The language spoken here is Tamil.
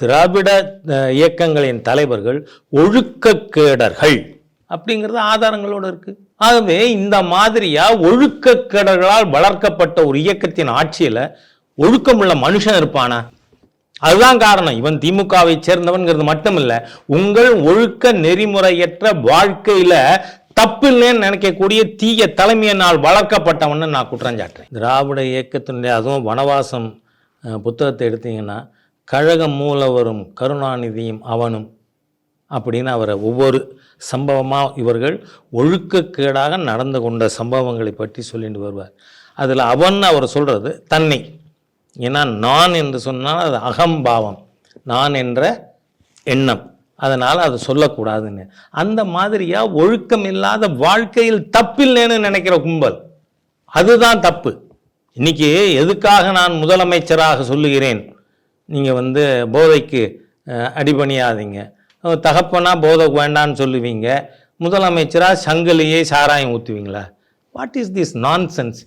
திராவிட இயக்கங்களின் தலைவர்கள் ஒழுக்கக்கேடர்கள். அப்படிங்கிறது ஆதாரங்களோட இருக்கு. ஆகவே இந்த மாதிரியா ஒழுக்கக்கேடர்களால் வளர்க்கப்பட்ட ஒரு இயக்கத்தின் ஆட்சியில ஒழுக்கமுள்ள மனுஷன் இருப்பானா? அதுதான் காரணம். இவன் திமுகவை சேர்ந்தவன்கிறது மட்டும் உங்கள் ஒழுக்க நெறிமுறையற்ற வாழ்க்கையில தப்பில்லைன்னு நினைக்கக்கூடிய தீய தலைமையினால் வளர்க்கப்பட்டவன்னு நான் குற்றஞ்சாட்டேன் திராவிட இயக்கத்தினுடைய அதுவும் வனவாசம் புத்தகத்தை எடுத்தீங்கன்னா கழக மூலவரும் கருணாநிதியும் அவனும் அப்படின்னு அவரை ஒவ்வொரு சம்பவமாக இவர்கள் ஒழுக்கக்கேடாக நடந்து கொண்ட சம்பவங்களை பற்றி சொல்லிட்டு வருவார். அதில் அவன் அவர் சொல்கிறது தன்னை. ஏன்னா நான் என்று சொன்னால் அது அகம்பாவம். நான் என்ற எண்ணம். அதனால் அது சொல்லக்கூடாதுன்னு. அந்த மாதிரியாக ஒழுக்கம் இல்லாத வாழ்க்கையில் தப்பில்லைன்னு நினைக்கிற கும்பல். அதுதான் தப்பு. இன்னைக்கு எதுக்காக நான் முதலமைச்சராக சொல்லுகிறேன்? நீங்கள் வந்து போதைக்கு அடிபணியாதீங்க. தகப்பனா போதை வேண்டான்னு சொல்லுவீங்க. முதலமைச்சராக சங்கிலியே சாராயம் ஊற்றுவீங்களா வாட் இஸ் திஸ் நான் சென்ஸ்